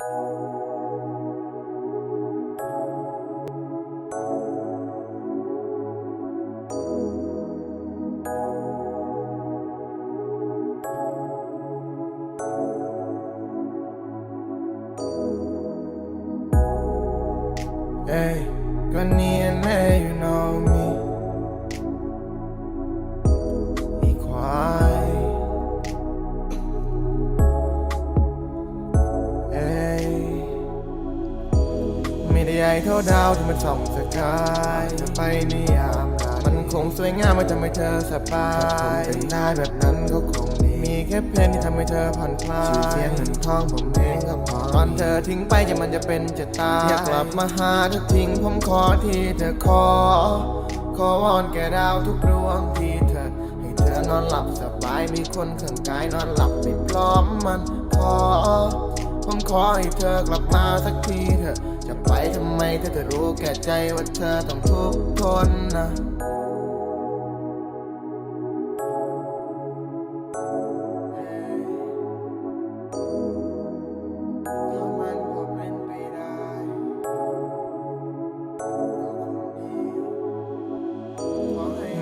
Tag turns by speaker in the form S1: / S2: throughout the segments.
S1: Hey, got knee and ไม่ได้ใหญ่เท่าดาวที่มันส่องสกายจะไปนิยามมันคงสวยงามมาทำให้เธอสบายเป็นได้แบบนั้นก็คงดีมีแค่เพลงที่ทำให้เธอผ่อนคลายชื่อเสียงเงินทองผมเองก็พอตอนเธอทิ้งไปจะมันจะเป็นจะตายอยากกลับมาหาเธอทิ้งผมขอที่เธอขอ ขอวอนแก่ดาวทุกดวงที่เธอให้เธอนอนหลับสบายมีคนข้างกายนอนหลับไม่พร้อมมันพอ ผมขอให้เธอกลับมาสักทีเถอะจะไปทำไมเธอรู้แก่ใจว่าเธอต้องทุกข์ทนนะ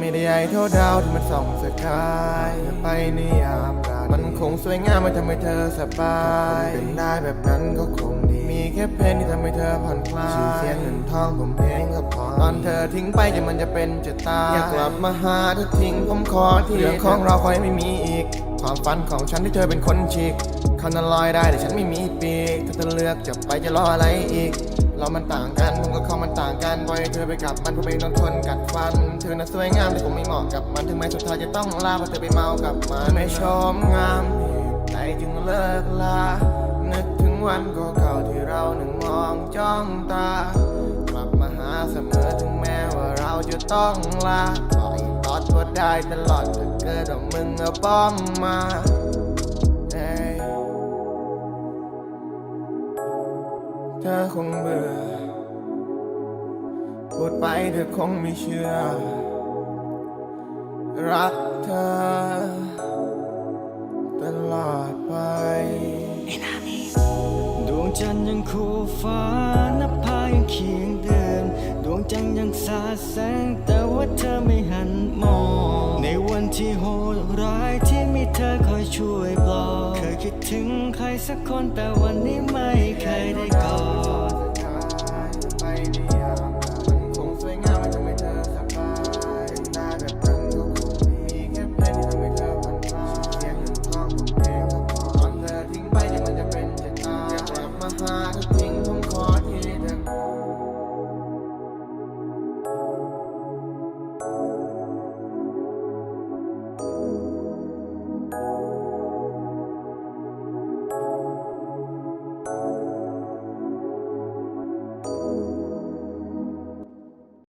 S1: ไม่ได้ใหญ่เท่าดาวที่มันส่องสกายจะไปในยามราตรีมันคงสวยงามมาทำให้เธอสบายเป็นได้แบบนั้นก็คงดี มีแค่เพลงที่ทำให้เธอผ่อนคลายชื่อเสียงเงินทองผมเพลงก็พอตอนเธอทิ้งไปจะมันจะเป็นจะตายอยากกลับมาหาเธอทิ้งผมขอที่เรื่องของเราคอยไม่มีอีก ความฝันของฉันที่เธอเป็นคนฉีกเขานั้นลอยได้แต่ฉันไม่มีปีกถ้าเธอเลือกจะไปจะรออะไรอีก เรามันต่างกันผมกับเขามันต่างกันปล่อยเธอไปกับมันผมเองต้องทนกัดฟัน เธอน่ะสวยงามแต่ผมไม่เหมาะกับมัน ถึงแม้สุดท้ายจะต้องลาเพราะเธอไปเมากับมันไม่ชมงามใดจึงเลิกลา นึกถึงวันเก่าๆที่เราหนึ่งมองจ้องตา กลับมาหาเสมอถึงแม้ว่าเราจะต้องลาปล่อยตอดตัวได้ตลอดถ้าเกิดว่ามึงเอาบ้องมา อคงเบื่อ พูดไปเธอคงไม่เชื่อ รักเธอ ตลอดไป
S2: ดวงจันทร์ยังคู่ฟ้านภายังเคียงเดินดวงจันทร์ยังสาแสง แต่ว่าเธอไม่หันมอง ในวันที่โหดร้ายที่มีเธอคอยช่วยปลอบ เคยคิดถึงใครสักคนแต่วันนี้ไม่เคยได้กอด